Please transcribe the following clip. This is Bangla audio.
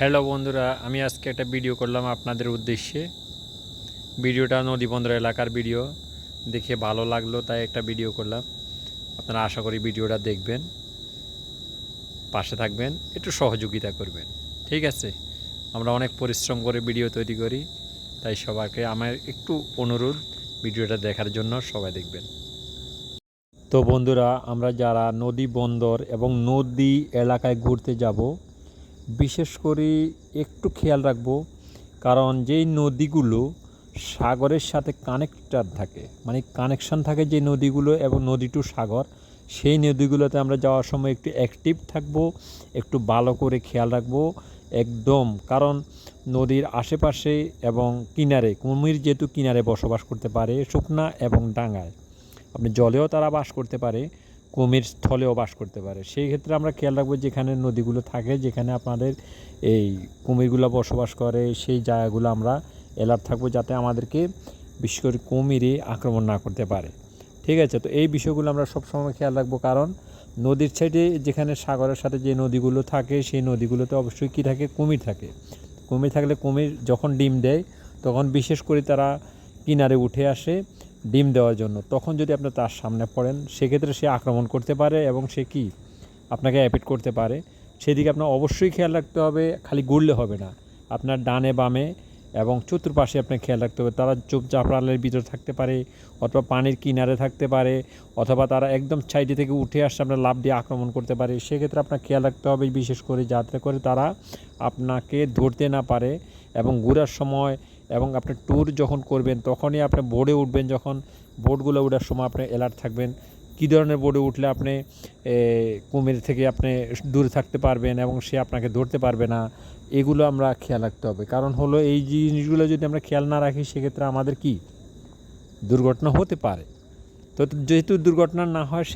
হ্যালো বন্ধুরা, আমি আজকে একটা ভিডিও করলাম আপনাদের উদ্দেশ্যে। ভিডিওটা নদীবন্দর এলাকার ভিডিও দেখে ভালো লাগল, তাই একটা ভিডিও করলাম। আপনারা আশা করি ভিডিওটা দেখবেন, পাশে থাকবেন, একটু সহযোগিতা করবেন। ঠিক আছে? আমরা অনেক পরিশ্রম করে ভিডিও তৈরি করি, তাই সবাইকে আমার একটু অনুরোধ, ভিডিওটা দেখার জন্য সবাই দেখবেন। তো বন্ধুরা, আমরা যারা নদী বন্দর এবং নদী এলাকায় ঘুরতে যাব বিশেষ করে একটু খেয়াল রাখব, কারণ যেই নদীগুলো সাগরের সাথে কানেক্টার থাকে মানে কানেকশন থাকে যে নদীগুলো এবং নদী টু সাগর, সেই নদীগুলোতে আমরা যাওয়ার সময় একটু অ্যাক্টিভ থাকব, একটু ভালো করে খেয়াল রাখব, একদম, কারণ নদীর আশেপাশে এবং কিনারে, কুমির যেহেতু কিনারে বসবাস করতে পারে, শুকনা এবং ডাঙায়, আপনি জলেও তারা বাস করতে পারে কুমির স্থলেও বাস করতে পারে। সেই ক্ষেত্রে আমরা খেয়াল রাখব যেখানে নদীগুলো থাকে, যেখানে আপনাদের এই কুমিরগুলো বসবাস করে, সেই জায়গাগুলো আমরা অ্যালার্ট থাকব যাতে আমাদেরকে বিশেষ করে কুমিরে আক্রমণ না করতে পারে। ঠিক আছে, তো এই বিষয়গুলো আমরা সবসময় খেয়াল রাখব, কারণ নদীর সাইডে যেখানে সাগরের সাথে যে নদীগুলো থাকে, সেই নদীগুলোতে অবশ্যই কী থাকে? কুমির থাকে। কুমির থাকলে কুমির যখন ডিম দেয়, তখন বিশেষ করে তারা কিনারে উঠে আসে ডিম দেওয়ার জন্য। তখন যদি আপনি তার সামনে পড়েন, সেক্ষেত্রে সে আক্রমণ করতে পারে এবং সে কি? আপনাকে অ্যাপিট করতে পারে। সেদিকে আপনার অবশ্যই খেয়াল রাখতে হবে, খালি ঘুরলে হবে না। আপনার ডানে বামে এবং চতুর্পাশে আপনাকে খেয়াল রাখতে হবে। তারা চুপচাপ আলের ভিতরে থাকতে পারে অথবা পানির কিনারে থাকতে পারে অথবা তারা একদম সাইডে থেকে উঠে আসছে আপনার লাভ দিয়ে আক্রমণ করতে পারে। সেক্ষেত্রে আপনার খেয়াল রাখতে হবে, বিশেষ করে যাতে করে তারা আপনাকে ধরতে না পারে এবং ঘোরার সময় এবং আপনি ট্যুর যখন করবেন, তখনই আপনি বোর্ডে উঠবেন, যখন বোর্ডগুলো ওঠার সময় আপনি অ্যালার্ট থাকবেন, কী ধরনের বোর্ডে উঠলে আপনি কুমির থেকে আপনি দূরে থাকতে পারবেন এবং সে আপনাকে ধরতে পারবে না, এগুলো আমরা খেয়াল রাখতে হবে। কারণ হলো এই জিনিসগুলো যদি আমরা খেয়াল না রাখি, সেক্ষেত্রে আমাদের কি? দুর্ঘটনা হতে পারে। তো যেহেতু দুর্ঘটনা না হয়